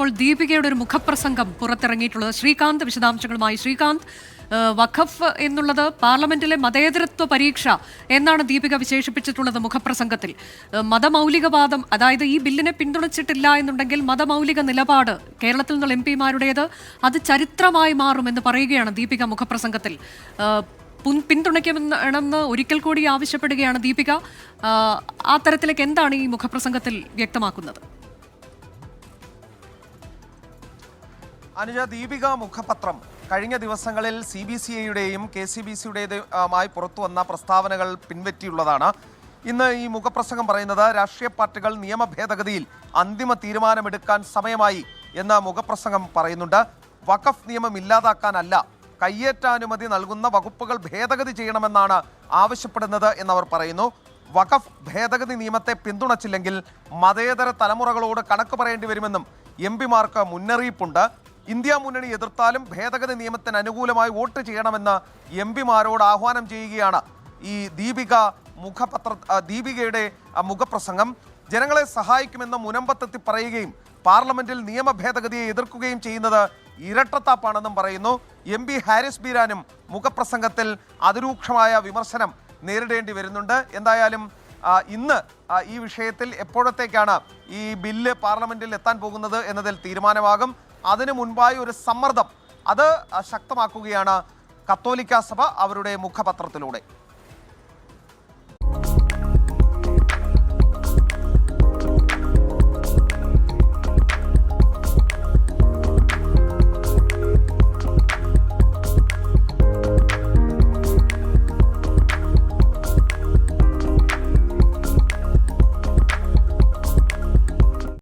ഇപ്പോൾ ദീപികയുടെ ഒരു മുഖപ്രസംഗം പുറത്തിറങ്ങിയിട്ടുള്ളത്. ശ്രീകാന്ത് വിശദാംശങ്ങളുമായി. ശ്രീകാന്ത് വഖഫ് എന്നുള്ളത് പാർലമെന്റിലെ മതേതരത്വ പരീക്ഷ എന്നാണ് ദീപിക വിശേഷിപ്പിച്ചിട്ടുള്ളത് മുഖപ്രസംഗത്തിൽ. മതമൗലികവാദം അതായത് ഈ ബില്ലിനെ പിന്തുണച്ചിട്ടില്ല എന്നുണ്ടെങ്കിൽ മതമൗലിക നിലപാട് കേരളത്തിൽ നിന്നുള്ള എം പിമാരുടേത് അത് ചരിത്രമായി മാറുമെന്ന് പറയുകയാണ് ദീപിക മുഖപ്രസംഗത്തിൽ. പിന്തുണയ്ക്കണമെന്ന് ഒരിക്കൽ കൂടി ആവശ്യപ്പെടുകയാണ് ദീപിക. ആ തരത്തിലേക്ക് എന്താണ് ഈ മുഖപ്രസംഗത്തിൽ വ്യക്തമാക്കുന്നത്? അനുജ ദീപിക മുഖപത്രം. കഴിഞ്ഞ ദിവസങ്ങളിൽ സി ബി സി ഐയുടെയും കെ സി ബി സിയുടേതുമായി പുറത്തു വന്ന പ്രസ്താവനകൾ പിൻവറ്റിയുള്ളതാണ്. ഇന്ന് ഈ മുഖപ്രസംഗം പറയുന്നത് രാഷ്ട്രീയ പാർട്ടികൾ നിയമ ഭേദഗതിയിൽ അന്തിമ തീരുമാനമെടുക്കാൻ സമയമായി എന്ന മുഖപ്രസംഗം പറയുന്നുണ്ട്. വഖഫ് നിയമം ഇല്ലാതാക്കാനല്ല കയ്യേറ്റാനുമതി നൽകുന്ന വകുപ്പുകൾ ഭേദഗതി ചെയ്യണമെന്നാണ് ആവശ്യപ്പെടുന്നത് എന്നവർ പറയുന്നു. വഖഫ് ഭേദഗതി നിയമത്തെ പിന്തുണച്ചില്ലെങ്കിൽ മതേതര തലമുറകളോട് കണക്ക് പറയേണ്ടി വരുമെന്നും എം പിമാർക്ക് മുന്നറിയിപ്പുണ്ട്. ഇന്ത്യ മുന്നണി എതിർത്താലും ഭേദഗതി നിയമത്തിന് അനുകൂലമായി വോട്ട് ചെയ്യണമെന്ന് എം പിമാരോട് ആഹ്വാനം ചെയ്യുകയാണ് ഈ ദീപിക മുഖപത്ര ദീപികയുടെ മുഖപ്രസംഗം. ജനങ്ങളെ സഹായിക്കുമെന്ന് മുനമ്പത്തെത്തി പറയുകയും പാർലമെന്റിൽ നിയമ ഭേദഗതിയെ എതിർക്കുകയും ചെയ്യുന്നത് ഇരട്ടത്താപ്പാണെന്നും പറയുന്നു. എം പി ഹാരിസ് ബീരാനും മുഖപ്രസംഗത്തിൽ അതിരൂക്ഷമായ വിമർശനം നേരിടേണ്ടി വരുന്നുണ്ട്. എന്തായാലും ഇന്ന് ഈ വിഷയത്തിൽ എപ്പോഴത്തേക്കാണ് ഈ ബില്ല് പാർലമെന്റിൽ എത്താൻ പോകുന്നത് എന്നതിൽ തീരുമാനമാകും. അതിനു മുൻപായി ഒരു സമ്മർദ്ദം. അത് ശക്തമാക്കുകയാണ് കത്തോലിക്ക സഭ അവരുടെ മുഖപത്രത്തിലൂടെ.